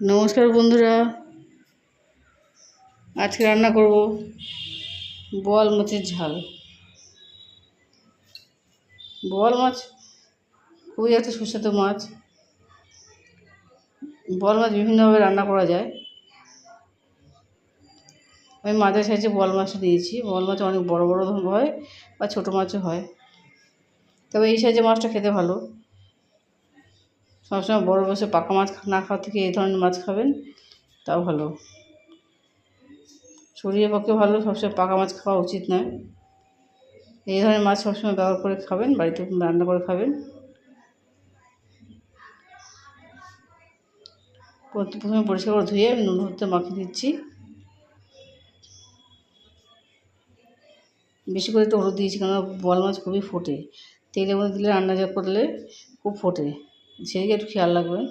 নমস্কার বন্ধুরা। আজকে রান্না করব বোয়াল মাছের ঝাল। বোয়াল মাছ খুবই একটা সুস্বাদু মাছ। বোয়াল মাছ বিভিন্নভাবে রান্না করা যায়। আমি মাঝের সাইজে বোয়াল মাছটা দিয়েছি। বোয়াল মাছ অনেক বড় বড় হয় বা ছোটো মাছও হয়। তবে এই সাইজের মাছটা খেতে ভালো। সবসময় বড় বসে পাকা মাছ না খাওয়া থেকে এই ধরনের মাছ খাবেন, তাও ভালো। শরীরের পক্ষে ভালো, সবসময় পাকা মাছ খাওয়া উচিত নয়। এই ধরনের মাছ সবসময় ব্যবহার করে খাবেন, বাড়িতে রান্না করে খাবেন। প্রথমে পরিষ্কার করে ধুয়ে আমি নুন হলুদে মাখিয়ে দিচ্ছি। বেশি করে একটু হলুদ দিয়েছি কারণ বল মাছ খুবই ফোটে। তেলের মধ্যে দিলে রান্না যা করলে খুব ফোটে। সেদিকে একটু খেয়াল রাখবেন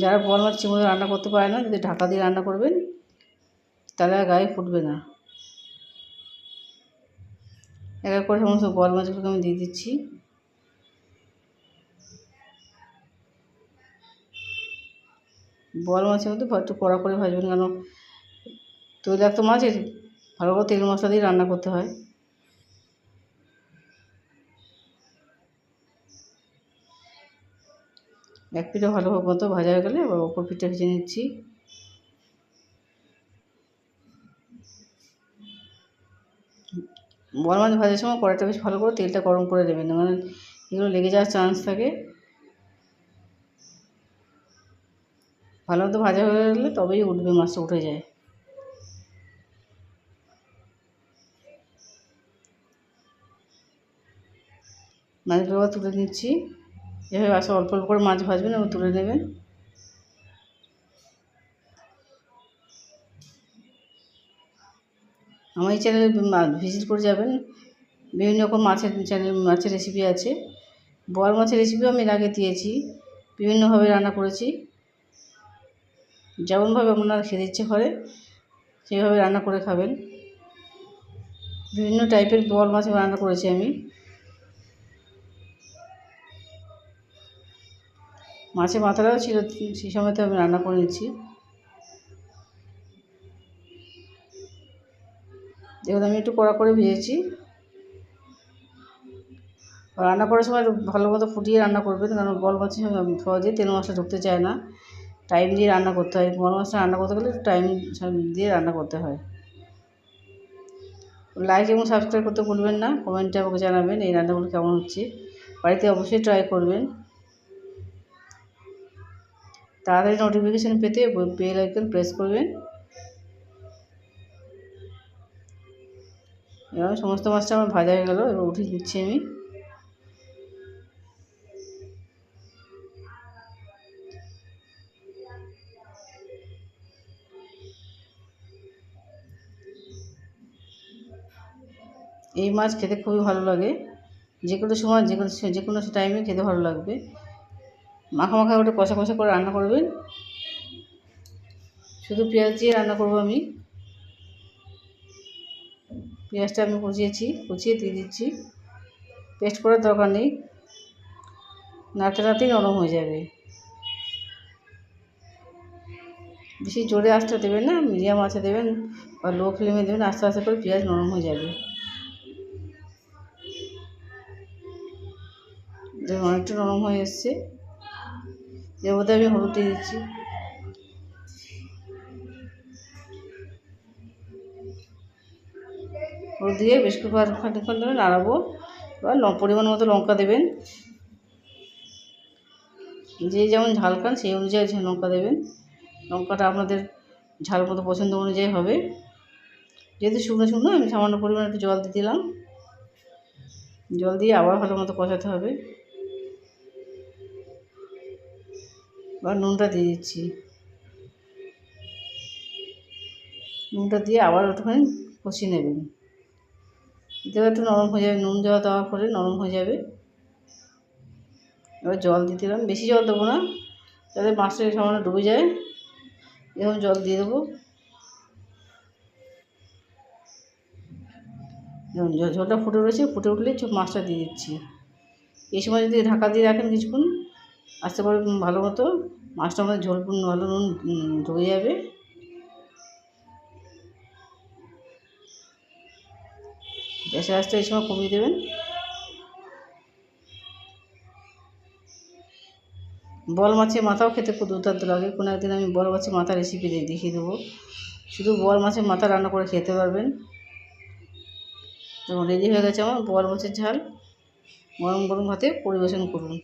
যারা বল মাছ ঠিকমতো রান্না করতে পারে না, যদি ঢাকা দিয়ে রান্না করবেন, তাহলে আর গায়ে ফুটবে না। এক এক করে সমস্ত বল মাছগুলোকে আমি দিয়ে দিচ্ছি। বল মাছের মধ্যে একটু কড়া করে ভাজবেন, কেন তৈলাক্ত মাছের ভালো করে তেল মশলা দিয়ে রান্না করতে হয়। এক পিঠে ভালো মতো ভাজা হয়ে গেলে এবার অপর পিঠে ভেজে নিচ্ছি। বড় মাছ ভাজার সময় কড়াইটা বেশ ভালো করে তেলটা গরম করে দেবেন মানে এগুলো লেগে যাওয়ার চান্স থাকে। ভালো মতো ভাজা হয়ে গেলে তবেই উঠবে মাছটা, উঠে যায়। মাছগুলো তুলে নিচ্ছি। এভাবে আসে, অল্প অল্প করে মাছ ভাজবেন এবং তুলে নেবেন আমার এই চ্যানেলে ভিজিট করে যাবেন। বিভিন্ন রকম মাছের চ্যানেল, মাছের রেসিপি আছে। বড় মাছের রেসিপিও আমি আগে দিয়েছি। বিভিন্নভাবে রান্না করেছি। যেমনভাবে আপনারা খেতে ইচ্ছে করে, সেইভাবে রান্না করে খাবেন। বিভিন্ন টাইপের বল মাছ রান্না করেছি আমি। মাছের মাথাটাও ছিল, সেই সময়তে আমি রান্না করে নিচ্ছি। দেখুন আমি একটু কড়া করে ভেজেছি। রান্না করার সময় ভালো মতো ফুটিয়ে রান্না করবেন কারণ বল মাছের সহজে তেল মশলা ঢুকতে চায় না। টাইম দিয়ে রান্না করতে হয়। বল মাছটা রান্না করতে গেলে টাইম দিয়ে রান্না করতে হয়। লাইক এবং সাবস্ক্রাইব করতে ভুলবেন না। কমেন্টে আমাকে জানাবেন এই রান্নাগুলো কেমন হচ্ছে। বাড়িতে অবশ্যই ট্রাই করবেন। তাড়াতাড়ি নোটিফিকেশান পেতে বেল আইকন প্রেস করবেন। এবার সমস্ত মাছটা আমার ভাজা হয়ে গেলো, এবার উঠিয়ে দিচ্ছি আমি। এই মাছ খেতে খুবই ভালো লাগে। যে কোনো সময় যে কোনো যে কোনো টাইমে খেতে ভালো লাগবে। মাখা মাখা ওটা কষা কষা করে রান্না করবেন। শুধু পেঁয়াজ দিয়ে রান্না করব আমি। পেঁয়াজটা আমি কুচিয়েছি, কুচিয়ে দিয়ে দিচ্ছি। পেস্ট করার দরকার নেই। নাড়তে নাড়তেই নরম হয়ে যাবে। বেশি জোরে আঁচটা দেবেন না, মিডিয়াম আঁচে দেবেন বা লো ফ্লেমে দেবেন, আস্তে আস্তে করে পেঁয়াজ নরম হয়ে যাবে। অনেকটা নরম হয়ে এসছে। এর মধ্যে আমি হলুদ দিয়ে দিচ্ছি। হলুদ দিয়ে বেশ খানিক্ষণ ধরে নাড়াবো। এবার পরিমাণ মতো লঙ্কা দেবেন। যে যেমন ঝাল খান সেই অনুযায়ী লঙ্কা দেবেন। লঙ্কাটা আপনাদের ঝাল মতো পছন্দ অনুযায়ী হবে। যেহেতু শুকনো শুকনো, আমি সামান্য পরিমাণে একটু জল দিয়ে দিলাম। জল দিয়ে আবার ভালো মতো কষাতে হবে। এবার নুনটা দিয়ে দিচ্ছি। নুনটা দিয়ে আবার একটুখানি কষিয়ে নেবেন। এতেও একটু নরম হয়ে যাবে, নুন দেওয়া দেওয়ার পরে নরম হয়ে যাবে। এবার জল দিয়ে দিলাম। বেশি জল দেবো না, যাতে মাছটা সামান্য ডুবে যায়, এরকম জল দিয়ে দেবো। ঝোলটা ফুটে রয়েছে ফুটে উঠলেই মাছটা দিয়ে দিচ্ছি। এই সময় যদি ঢাকা দিয়ে রাখেন কিছুক্ষণ আস্তে করে ভালো মতো মাছটার মধ্যে ঝোল ভালো নুন ঢুকে যাবে। গ্যাসের আঁচটা এই সময় কমিয়ে দেবেন। বল মাছের মাথাও খেতে খুব দুর্দান্ত লাগে। কোনো একদিন আমি বল মাছের মাথা রেসিপি দেখিয়ে দেবো। শুধু বল মাছের মাথা রান্না করে খেতে পারবেন। তো রেডি হয়ে গেছে আমার বল মাছের ঝাল। গরম গরম ভাতে পরিবেশন করুন।